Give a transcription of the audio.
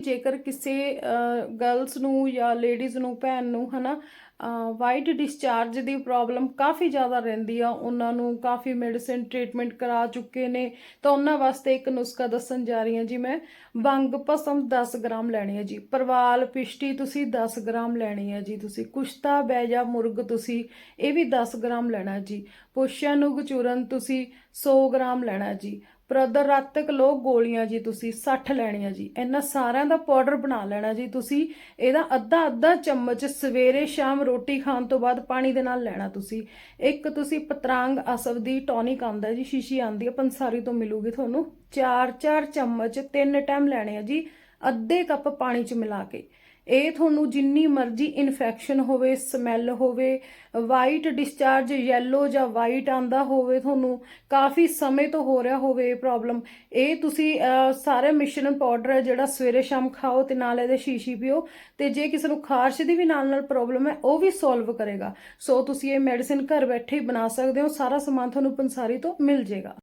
ਜੇਕਰ ਕਿਸੇ ਗਰਲਸ ਨੂੰ ਜਾਂ ਲੇਡੀਜ਼ ਨੂੰ, ਭੈਣ ਨੂੰ, ਹਨਾ ਵਾਈਟ ਡਿਸਚਾਰਜ ਦੀ ਪ੍ਰੋਬਲਮ ਕਾਫੀ ਜ਼ਿਆਦਾ ਰਹਿੰਦੀ ਆ। ਉਹਨਾਂ ਨੂੰ ਕਾਫੀ ਮੈਡੀਸਿਨ ਟ੍ਰੀਟਮੈਂਟ ਕਰਾ ਚੁੱਕੇ ਨੇ। ਤਾਂ ਉਹਨਾਂ ਵਾਸਤੇ ਇੱਕ ਨੁਸਖਾ ਦੱਸਣ ਜਾ ਰਹੀ ਹਾਂ ਜੀ ਮੈਂ। ਬੰਗ ਭਸਮ 10 ਗ੍ਰਾਮ ਲੈਣੀ ਹੈ ਜੀ। ਪਰਵਾਲ, ਪਿਸ਼ਟੀ ਤੁਸੀਂ 10 ਗ੍ਰਾਮ ਲੈਣੀ ਹੈ ਜੀ। ਤੁਸੀਂ ਕੁਸ਼ਤਾ ਬੈਜਾ ਮੁਰਗ ਤੁਸੀਂ ਇਹ ਵੀ 10 ਗ੍ਰਾਮ ਲੈਣਾ ਜੀ। ਪੁਸ਼ਾਨੁਗ ਚੂਰਨ ਤੁਸੀਂ 100 ਗ੍ਰਾਮ ਲੈਣਾ ਜੀ। ਪ੍ਰਦਰਾਤਕ ਲੋ ਗੋਲੀਆਂ ਜੀ ਤੁਸੀਂ 60 ਲੈਣੀਆਂ ਜੀ। ਇਹਨਾਂ ਸਾਰਿਆਂ ਦਾ ਪਾਊਡਰ ਬਣਾ ਲੈਣਾ ਜੀ ਤੁਸੀਂ। ਇਹਦਾ ਅੱਧਾ ਅੱਧਾ ਚਮਚ ਸਵੇਰੇ ਸ਼ਾਮ ਰੋਟੀ ਖਾਣ ਤੋਂ ਬਾਅਦ ਪਾਣੀ ਦੇ ਨਾਲ ਲੈਣਾ ਤੁਸੀਂ। ਇੱਕ ਤੁਸੀਂ ਪਤਰਾਂਗ ਅਸਵ ਦੀ ਟੌਨਿਕ ਆਂਦਾ ਜੀ, ਸ਼ੀਸ਼ੀ ਆਂਦੀ ਹੈ ਪੰਸਾਰੀ ਤੋਂ ਮਿਲੂਗੀ ਤੁਹਾਨੂੰ। 4-4 ਚਮਚ ਤਿੰਨ ਟਾਈਮ ਲੈਣੇ ਆ ਜੀ। ਅੱਧੇ ਕੱਪ ਪਾਣੀ ਚ ਮਿਲਾ ਕੇ। ਇਹ ਤੁਹਾਨੂੰ ਜਿੰਨੀ ਮਰਜ਼ੀ ਇਨਫੈਕਸ਼ਨ ਹੋਵੇ ਸਮੈਲ ਹੋਵੇ ਵਾਈਟ ਡਿਸਚਾਰਜ ਯੈਲੋ ਜਾਂ ਵਾਈਟ ਆਂਦਾ ਹੋਵੇ ਤੁਹਾਨੂੰ ਕਾਫੀ ਸਮੇਂ ਤੋਂ ਹੋ ਰਿਹਾ ਹੋਵੇ ਇਹ ਪ੍ਰੋਬਲਮ ਇਹ ਤੁਸੀਂ ਅਹ, ਸਾਰੇ ਮਿਸ਼ਰਣ ਪਾਊਡਰ ਹੈ ਜਿਹੜਾ ਸਵੇਰੇ ਸ਼ਾਮ ਖਾਓ ਤੇ ਨਾਲ ਇਹਦੇ ਸ਼ੀਸ਼ੀ ਪੀਓ ਤੇ ਜੇ ਕਿਸੇ ਨੂੰ ਖਾਰਸ਼ ਦੀ ਵੀ ਨਾਲ ਨਾਲ ਪ੍ਰੋਬਲਮ ਹੈ ਉਹ ਵੀ ਸੋਲਵ ਕਰੇਗਾ। ਸੋ ਤੁਸੀਂ ਇਹ ਮੈਡੀਸਿਨ ਘਰ ਬੈਠੇ ਹੀ ਬਣਾ ਸਕਦੇ ਹੋ ਸਾਰਾ ਸਮਾਨ ਤੁਹਾਨੂੰ ਪੰਸਾਰੀ ਤੋਂ ਮਿਲ ਜਾਏਗਾ।